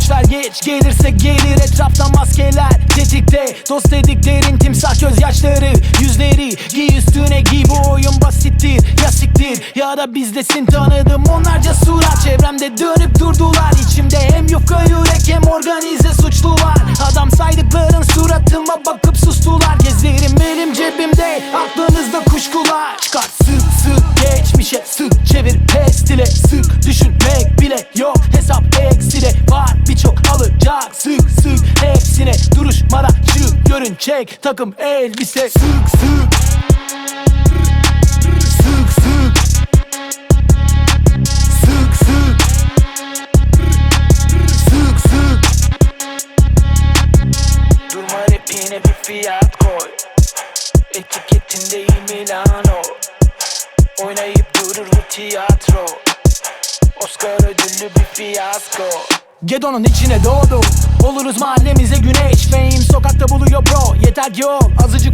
boşver geç. Gelirse gelir etrafta maskeler. Tetikte dost dediklerin timsah gözyaşları Yüzleri giy üstüne giy bu oyun basittir. Ya siktir ya da bizdesin tanıdım. Onlarca surat Çevremde dönüp durdular. İçimde hem yufka yürek hem organize suçlular. Adam saydıkların suratıma bakıp sustular. Gezerim elim cebimde aklınızda kuşkular. Çıkar sık sık geçmişe sık çevir pes ile Sık düşünmek bile yok hesap eksile Var birçok alacak. Sık sık hepsine Duruş mara şık görün çek takım elbise. Sık sık. Sık sık. Sık sık. Durma rapine bir fiyat koy. Etiketin değil Milano Oynayıp durur bu tiyatro Oscar ödüllü bir fiyasko. Gedonun içine doğdum Oluruz mahallemize güneş. Fame sokakta buluyor bro. Yeter ki ol azıcık